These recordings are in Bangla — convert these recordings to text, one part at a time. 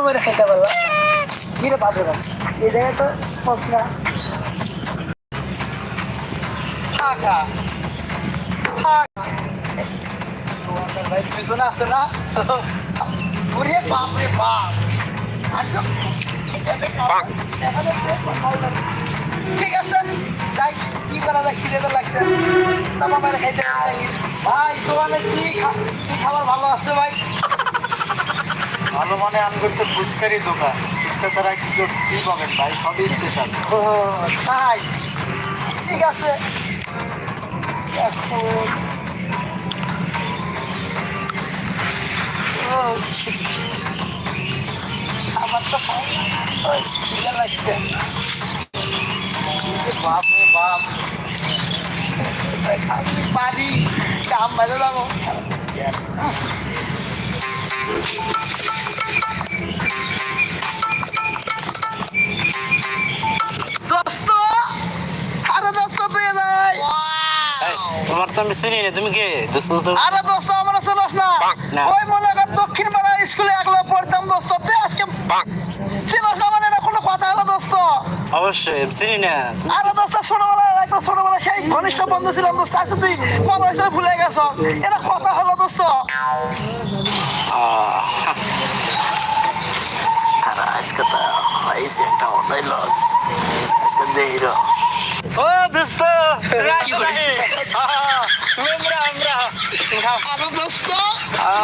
মেরে খেতে পারলাম কি রে পাবে না এই জায়গায় তো ফাঁকা। ফাঁকা। ভাই পিছনে আছে না? ওরে বাপ। রে বাপ একদম দেখা ঠিক আছে যাই কি করা যায় খিদে তো লাগছে। তারপর মেরে খাইতে ভাই খা- কি খাবার ভালো আছে ভাই? ভালো মানে আনবেন তো ফুচকারি দোকান। ফুচকা ছাড়া কি কি পাবেন ভাই? সবই স্পেশাল ও, তাই? ঠিক আছে। এখন খাবার তো লাগছে। আমি পারি। কাম বাইরে যাব। তোমার তো আমি চিনি না তুমি কে? দোস্ত আরে দোস্ত আমার চলস না। না। ওই মনে কর দক্ষিণ পাড়া স্কুলে একলা পড়তাম দোস্ত তে আজকে চিনস না মানে এটা কোনো কথা হলো দোস্ত? অবশ্যই চিনি না। আরে দোস্ত ছোটবেলায় একটা ছোটবেলায় সেই ঘনিষ্ঠ বন্ধু ছিলাম দোস্ত আজকে তুই কত ভুলে গেছ? এটা কথা হলো দোস্ত। লোক আজকে দেই র ও দোস্ত কি বলি? আমরা আমরা আরে দোস্ত রে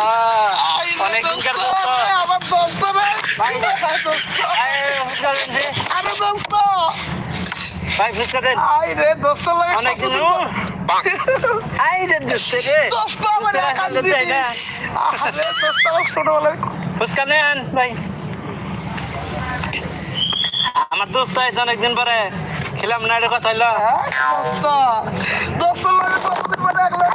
অনেকদিনকার দোস্ত, দোস্ত আমার দোস্ত রে। দোস্ত দেন। আরে দোস্ত ভাই ফুচকা দেন আই রে দোস্ত লাগে অনেকদিন আই রে দোস্ত রে দোস্ত আমার তাই না? আরে দোস্ত ছোটবেলায় ফুচকা নেন ভাই আমার দোস্ত আছে অনেকদিন পরে খেলাম না এটা কথা হইল দোস্ত দোস্ত লাগে কতদিন পরে একলা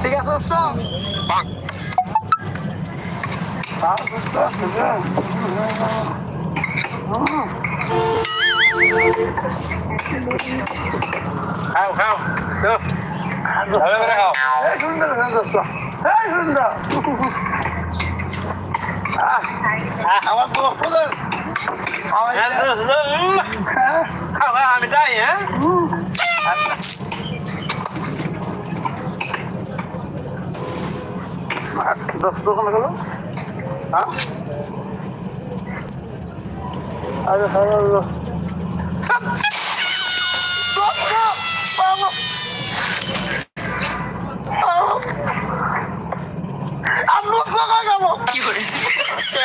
ঠিক আছে দোস্ত খাও, দোস্ত। খাও খাও তো সুন্দর দোস্ত এই সুন্দর আমার দোস্তদের আমার হ্যাঁ, হ্যাঁ খাও আমি যাই হ্যাঁ। দোস্ত ওখানে গেল? হ্যাঁ? আরে হ্যাঁ দোস্ত বাবা আমি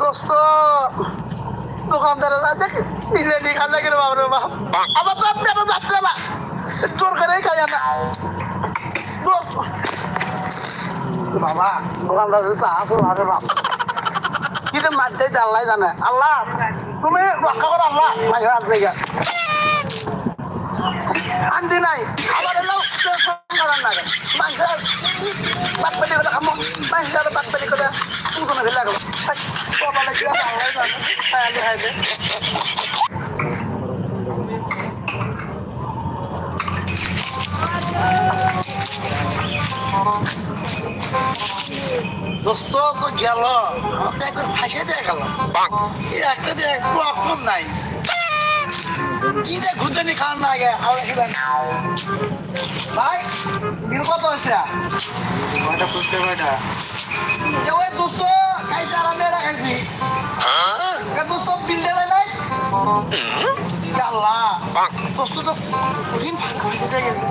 দোস্ত দোকানদারে দেখ বিরিয়ানি খান লাগে রে বাপ? আমার তো পেটে যাচ্ছে না। তোর করেই খাই না বাবা, দোকানদার আছে আরে বাপ। কি যে মারতে আল্লাহ জানে। আল্লাহ, তুমি রক্ষা করো, আল্লাহ। ভাই আসবে শান্তি নাই। আবার এলাও করার না মানুষের বাদ পাটি করে খামো মানুষের বাদ পাটি করে কোনো ফেলে রাখব দোস্ত তো গেল। আমাকে একবার ফাঁসে দিয়ে গেল। এই একটা দিয়ে একটু অক্ষম নাই। কি যে ঘুরতে খান না আগে? আবার ভাই কত হয়েছে? কয়টা ফুচকা কয়টা দোস্ত খাইছে আর আমি এটা খাইছি। এ দোস্ত বিল দেবে নাই? আল্লাহ। দোস্ত তো কঠিন। গেছে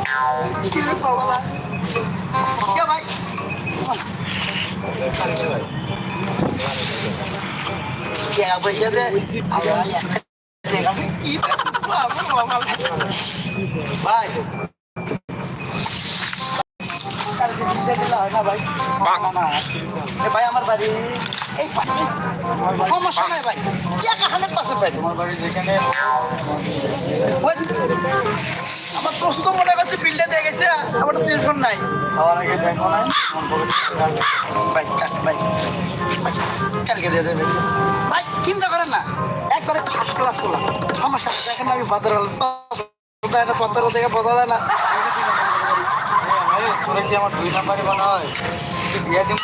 ভাই। ভাই। না ভাই না না আইসক্রিম তো। এ ভাই আমার বাড়ি এই সমস্যা নাই ভাই টাকা খানেক পাশে ভাই তোমার বাড়ি যেখানে আমার প্রশ্ন মনে করছে বিল্ডে দিয়ে গেছে আমার টেনশন নাই খাওয়ার আগে দেখো না ভাই কালকে দিয়ে দেবে ভাই চিন্তা করেন না একবারে ফার্স্ট ক্লাস করলাম সমস্যা দেখেন আমি একটা পত্র দেখে বোঝা যায় না তোরা কি আমার দুই মনে হয়? তুই বিয়ে দিব?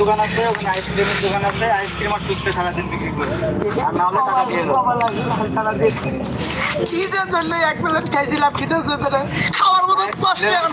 দোকান আছে ওখানে আইসক্রিমের দোকান আছে আইসক্রিম আর ফুচকা সারাদিন বিক্রি করি। আর না হলে টাকা দিয়ে দেবো। খিদের জন্য এক প্লেট খাইছিলাম খিদের জন্য খাওয়ার মতো কষ্ট এখন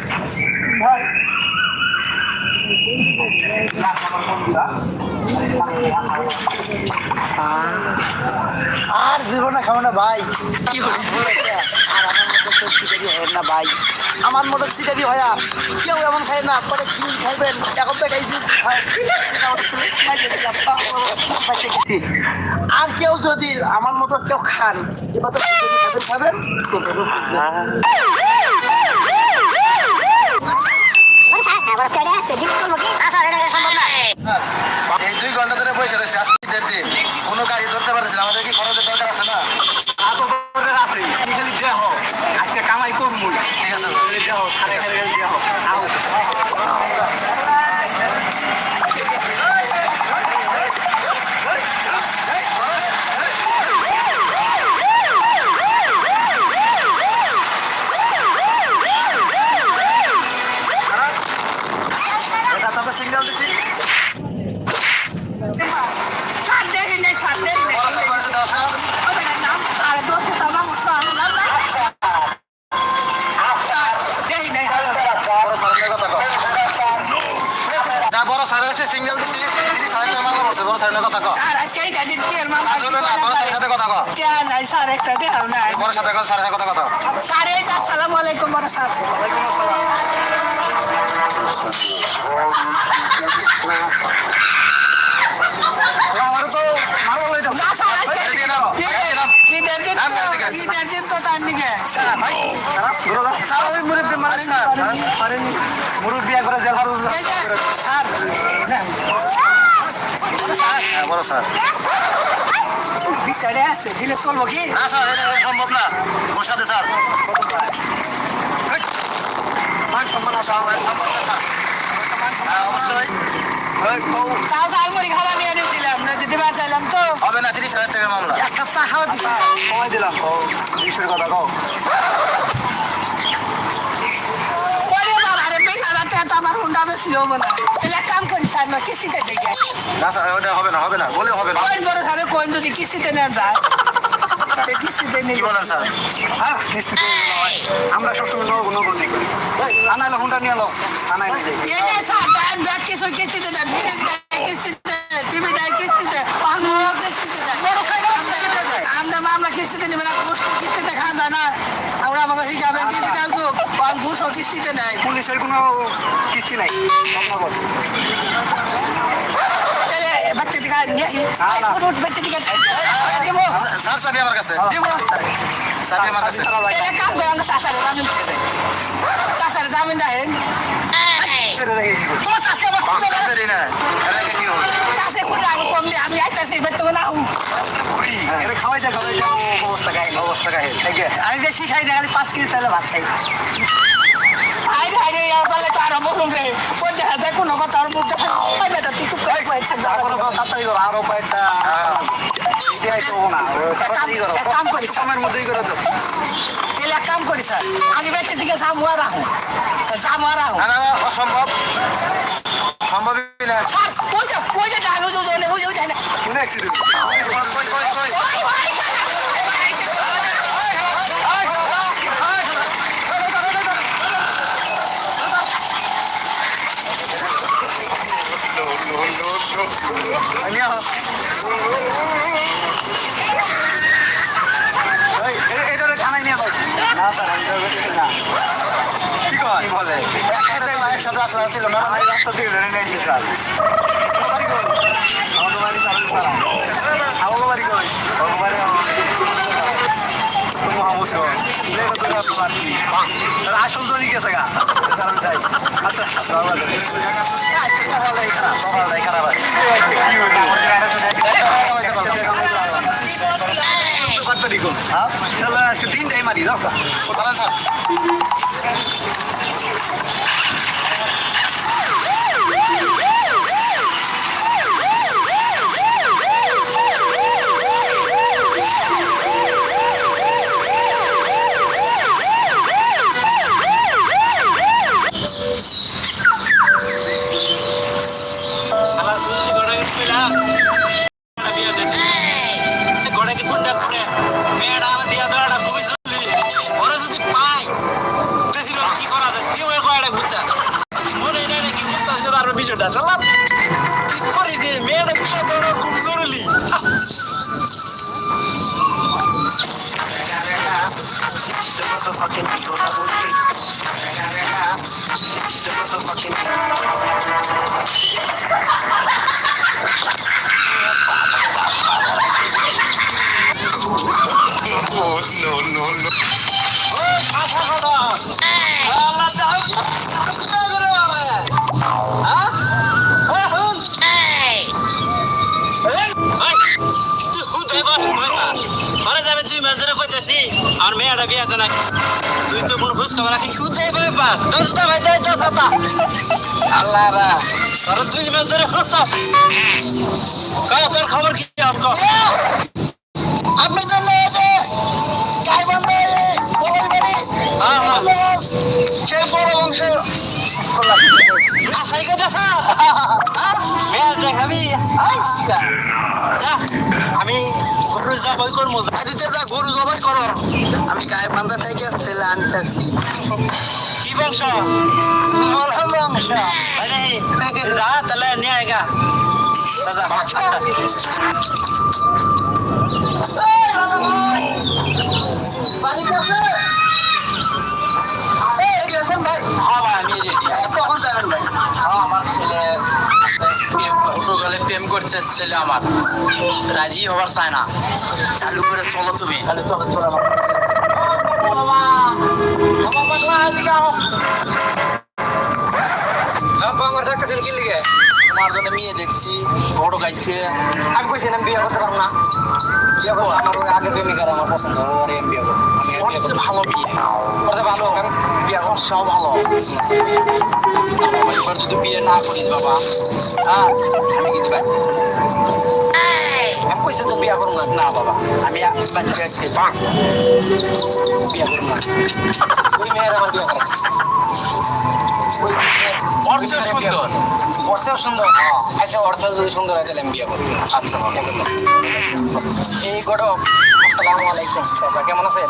আর জীবনে খাব না ভাই। কি আর আমার মতো সিটারি হয় না ভাই। আমার মতো সিটারি হয় আর কেউ এমন খায় না পরে কি খাইবেন? এখন তো খাইছি। আর কেউ যদি আমার মতো কেউ খান এবার তো খিচুড়ি খাবেন এই দুই ঘণ্টা ধরে বসে রয়েছে কোনো গাড়ি ধরতে পারতেছি আমাদের কি খরচের দরকার আছে না আছে তুমি খালি দেহ আজকে কামাই করব ঠিক আছে দেহ সাড়ে এগারো দেহ এটা তোকে সিগন্যাল দিছি বড় তো করে দাও না বড় স্যারের কথা কও না বড় স্যারের কাছে সিগন্যাল দিছি তিনি স্যারের মামলা করছে বড় স্যারের কথা কও না চলবে না বড় স্যারের সাথে কথা কও বড় সাথে কথা স্যারের সাথে কথা কথা আসসালামু আলাইকুম বড় স্যার আমার তো মারো লই দাও না স্যার আজকে এদিকে নাও, এদিকে নাও। ঈদের দিন নাম তো এদিকে। ঈদের দিন তো তার দিকে ভাই খারাপ ধরো না স্যার আমি মুরব্বী করে জেল যে, স্যার বড় স্যার বিশ টাকা আছে দিলে চলবো কি না স্যার এটা সম্ভব না বসাতে স্যার মান সম্মান আছে আমার সম্ভব না স্যার হ্যাঁ অবশ্যই চা খাওয়া দিচ্ছি কমাই দিলাম ও বিশের কথা কও। আমার হুন্ডা বেশি হব না। তাহলে কাম করি স্যার না কিস্তিতে দেখে। না স্যার ওটা হবে না হবে না বলে হবে না। কোন বড় স্যারের কোন যদি কিস্তিতে নেওয়া যায় কিস্তিতে নিয়ে বলেন স্যার? হ্যাঁ নিশ্চিত আমরা সবসময় নগদ নগদ নিই। আনাইলে হুন্ডা নিয়ে লো আনাই নিয়ে যাই। এই যে স্যার ব্যাগ ব্যাগ কিছু কিস্তিতে দেয় কিস্তিতে টিভি দেয় কিস্তিতে পাঙ্গুও কিস্তিতে দেয় মোটরসাইকেল কিস্তিতে দেয় আমরা কিস্তিতে নেবে না ঘুষ কিস্তিতে খাওয়া যায় না। আমরা আমাকে শিখাবেন কিস্তিতে আসব? ঘুষও কিস্তিতে নেয়। পুলিশের কোনো কিস্তি নাই সব বাচ্চা টিকা বাচ্চা টিকা। দেব। স্যার চাবি আমার কাছে। দেব। চাবি আমার কাছে। কাম করে আমরা চাষারে জামিন চাষারে জামিন দেন তোমার চাষে আমার খুঁজে বেড়াচ্ছে। কাছে দিই না কি হবে চাষে করে আমি কম দিয়ে? আমি আইতাছি বেতন না। হুম এটা খাওয়াই যা খাওয়াই যা অবস্থা গায়ে অবস্থা কাহিল আমি বেশি খাই না খালি পাঁচ কেজি তাহলে ভাত খাই। আইরে আইরে ইয়ার বলে তো আর বলুন রে ওই দেখা যায় কোনো কথা আর মুখ দেখা ওই বেটা তুই চুপ করে কই থাক যা কোনো তাড়াতাড়ি করো আরও কয়েকটা ইতিহাস হব না। তাড়াতাড়ি করো কাম করি সময়ের মধ্যেই করে তো এক কাম করি স্যার আমি বেঁচে দিকে রাখুন জামুয়া রাখুন না না না অসম্ভব সম্ভবই না স্যার অ্যাক্সিডেন্ট কই কই কই আনিয়া এই এটা এটা থানায় নিয়ে যাও না স্যার আমি তো বেশি না কি কয় বলে একসাথে একসাথে আসলে তো নিয়ে গেছে গা যাই সকাল খারাপ আছে হ্যাঁ? তাহলে আজকে তিনটাই মারি যাও ভাই দা দশ দাদা আল্লাহ রা তোর দুই মাস ধরে খুঁজছাস কয় তোর খবর কি? আপনি আপনি জানলে যে গাইবান্ধা গোলাল বাড়ি হ্যাঁ হ্যাঁ। সেই বড় বংশের আশাই কথা মেয়ের দেখাবি। আইসা। যা আমি গরু জবাই করব, বাড়িতে যা গরু জবাই করো। আমি গাইবান্ধা থেকে ছেলে আনতেছি। কি বংশ আরে, যা, তাহলে নিয়ে আয়গা দাদা করছে ছেলে আমার। রাজি হবার চায় না। চালু করে চলো তুমি। তাহলে চলো চলো তোমার জন্য মেয়ে দেখছি বড় গাইছে। আমি কইছিলাম বিয়ে করতে পারব না। বিয়ে করব আমার আগে প্রেমিকার আমার পছন্দ আমি ভালো বিয়ে। ভালো। করছেও ভালো। এবার যদি বিয়ে না করি বাবা হ্যাঁ? আমি কিন্তু কইছি তো বিয়ে করব না। বাবা আমি বাড়ি গেছি বাং বিয়ে করব না। ওই মেয়ের আমার বিয়ে করা অর্থ সুন্দর। অর্থ সুন্দর আচ্ছা অর্থ যদি সুন্দর হয় তাহলে আমি বিয়ে করব। আচ্ছা এই গরম আসসালামু আলাইকুম। কেমন আছেন?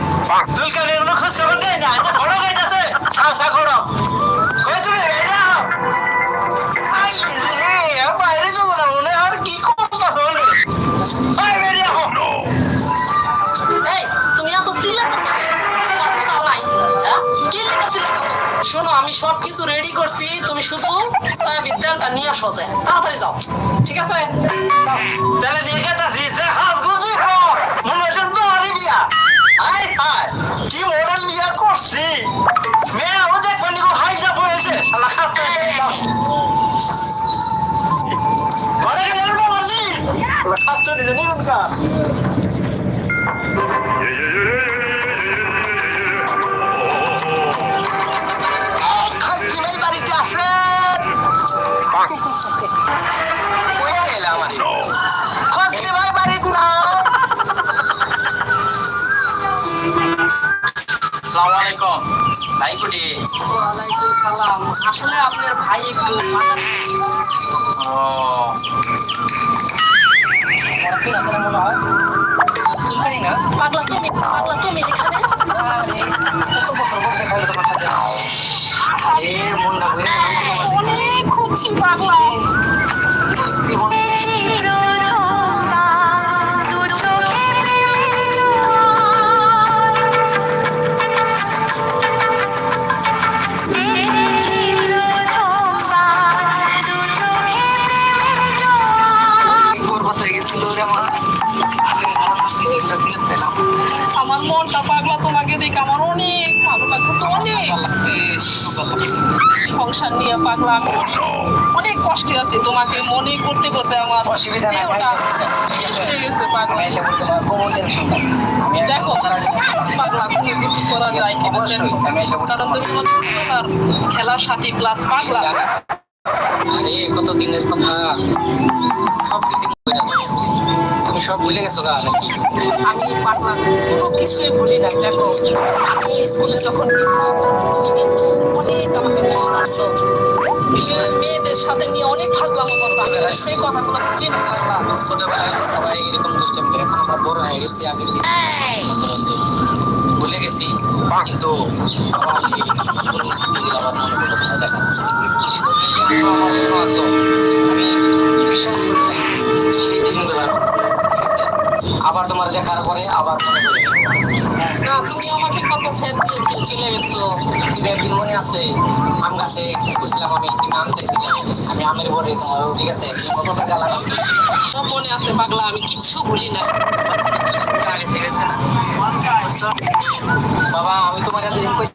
সুলকানি কোনো খোঁজ খবর দেয় না এটা বড় গাইতেছে আশা করো কই তুমি বেরিয়ে যাও। আই রে বাইরে তো না মনে আর কি করতেছ বেরিয়ে তুমি এত সিলেক্ট নাই হ্যাঁ? শোনো আমি সব কিছু রেডি করছি। তুমি শুধু বিদ্যাটা নিয়ে আসো যে। তাড়াতাড়ি যাও। ঠিক আছে? যাও। তাহলে নিয়ে গেতাছি যে হাঁস গুজি খাও মনে হচ্ছে তোমারই বিয়া। আই হাই, কি মডেল বিয়া করছি? মেয়ে ও দেখবে নিকো হাই যা পড়েছে শালা খাচ্ছে যাও ঘরে গেলে বললি দিছে নিরুনকার খাদ্যি আসসালামু আলাইকুম ভাই কুটি। ওয়ালাইকুম সালাম। আসলে আপনার ভাই একটু মাথা ও। পড়াশোনা আছে মনে হয়। চুলকানি না? পাগলা তুমি পাগলা তুমি এখানে আরে কত বছর পর দেখা হলো তোমার সাথে? এ মুন্ডা ঘুরে অনেক খুঁজছি পাগলা। কষ্টে আছি তোমাকে মনে করতে করতে আমার অসুবিধা নাই, শেষ হয়ে গেছে পাগলা। এসে বলতে আমি দেখো পাগলা তুমি কিছু করা যায় কারণ তুমি খেলার সাথী প্লাস পাগলা। আরে কত দিনের কথা? সব স্মৃতি। তুমি সব ভুলে গেছো গা নাকি? আমি পাগলা কোনো কিছুই ভুলি না দেখো আমি স্কুলে যখন গেছি তুমি কিন্তু অনেক আমাকে ভুল করছ। মেয়েদের সাথে নিয়ে অনেক ফাজলামো আর সেই কথাগুলো ভুলি না ছোটবেলায় সবাই এরকম দুষ্টামি করে এখন আমরা বড় হয়ে গেছি দিন ভুলে গেছি। কিন্তু আবার সেই স্মৃতিগুলো আবার মনে পড়ে যায়। দেখো, তুমি আমার জন্য আছো। আমি বিশ্বাস সেই দিনগুলো আবার তোমার দেখার পরে আবার মনে পড়ে না তুমি আমাকে কত সেট দিয়ে চলে- গেছো। তুমি একদিন মনে আছে আম গাছে বুঝলাম আমি তুমি আম আমি আমের তোমার ঠিক আছে কত টাকা সব মনে আছে পাগলা আমি কিচ্ছু ভুলি না। ঠিক আছে বাবা আমি তোমার এতদিন কই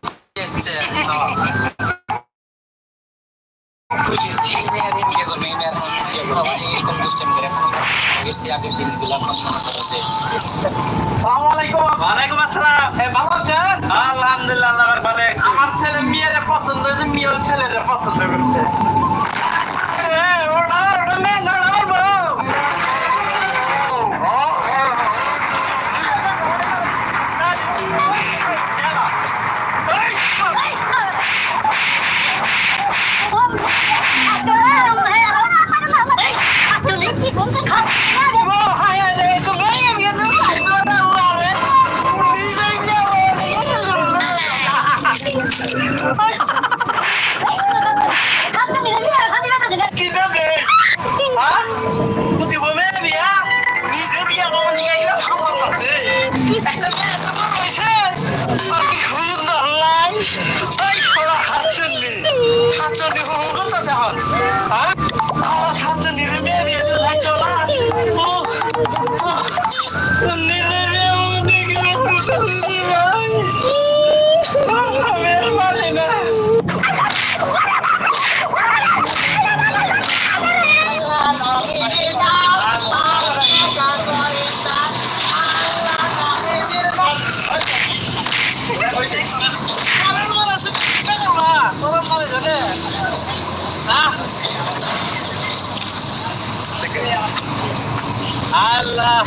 Allah. Allah.